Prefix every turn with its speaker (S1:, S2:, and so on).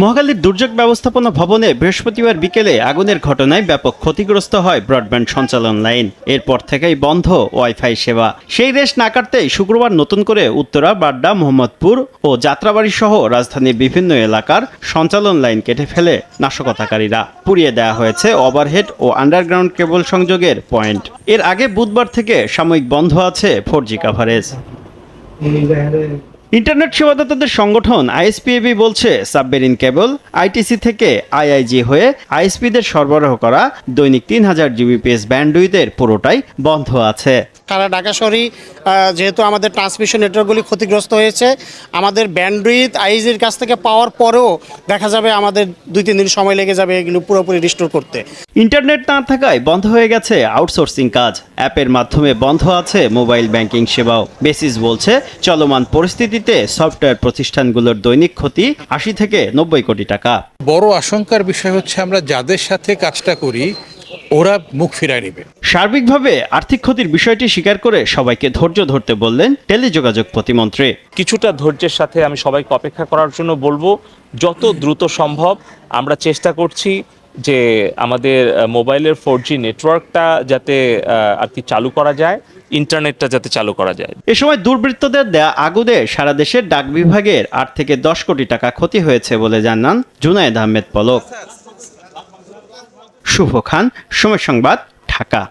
S1: মহাখালীর দুর্যোগ ব্যবস্থাপনা ভবনে বৃহস্পতিবার বিকেলে আগুনের ঘটনায় ব্যাপক ক্ষতিগ্রস্ত হয় ব্রডব্যান্ড সঞ্চালন লাইন। এরপর থেকেই বন্ধ ওয়াইফাই সেবা। সেই রেশ না কাটতেই শুক্রবার নতুন করে উত্তরা, বাড্ডা, মোহাম্মদপুর ও যাত্রাবাড়ি সহ রাজধানীর বিভিন্ন এলাকার সঞ্চালন লাইন কেটে ফেলে নাশকতাকারীরা। পুড়িয়ে দেওয়া হয়েছে ওভারহেড ও আন্ডারগ্রাউন্ড কেবল সংযোগের পয়েন্ট। এর আগে বুধবার থেকে সাময়িক বন্ধ আছে ফোর জি কাভারেজ ইন্টারনেট সেবাদাতাদের সংগঠন আইএসপিএবি বলছে সাবমেরিন কেবল আইটিসি থেকে আইআইজি হয়ে আইএসপিদের সরবরাহ করা দৈনিক তিন হাজার জিবিপিএস ব্যান্ডউইথের পুরোটাই বন্ধ আছে।
S2: সারা ঢাকা শহরই যেহেতু আমাদের ট্রান্সমিশন নেটওয়ার্কগুলি ক্ষতিগ্রস্ত হয়েছে আমাদের ব্যান্ডউইথ আইজির কাছ থেকে পাওয়ার পরেও দেখা যাবে আমাদের দুই তিন দিন সময় লেগে যাবে এগুলো পুরোপুরি রিস্টোর করতে।
S1: ইন্টারনেট না থাকায় বন্ধ হয়ে গেছে আউটসোর্সিং কাজ। অ্যাপের মাধ্যমে বন্ধ আছে মোবাইল ব্যাংকিং সেবাও। বেসিস বলছে চলমান পরিস্থিতিতে সফটওয়্যার প্রতিষ্ঠানগুলোর দৈনিক ক্ষতি আশি থেকে নব্বই কোটি টাকা।
S3: বড় আশঙ্কার বিষয় হচ্ছে আমরা যাদের সাথে কাজটা করি ওরা মুখ ফিরায় নেবে।
S1: সার্বিকভাবে আর্থিক ক্ষতির বিষয়টি স্বীকার করে সবাইকে ধৈর্য ধরতে বললেন টেলিযোগাযোগ প্রতিমন্ত্রী।
S4: কিছুটা ধৈর্যের সাথে আমি সবাইকে অপেক্ষা করার জন্য বলব যত দ্রুত সম্ভব আমরা চেষ্টা করছি যে আমাদের মোবাইলের ফোর জি নেটওয়ার্কটা যাতে আর কি চালু করা যায় ইন্টারনেটটা যাতে চালু করা যায়।
S1: এ সময় দুর্বৃত্তদের দেয়া আগুদে সারা দেশের ডাক বিভাগের আট থেকে দশ কোটি টাকা ক্ষতি হয়েছে বলে জানান জুনায়েদ আহমেদ পলক। শুভ খান, সময় সংবাদ, ঢাকা।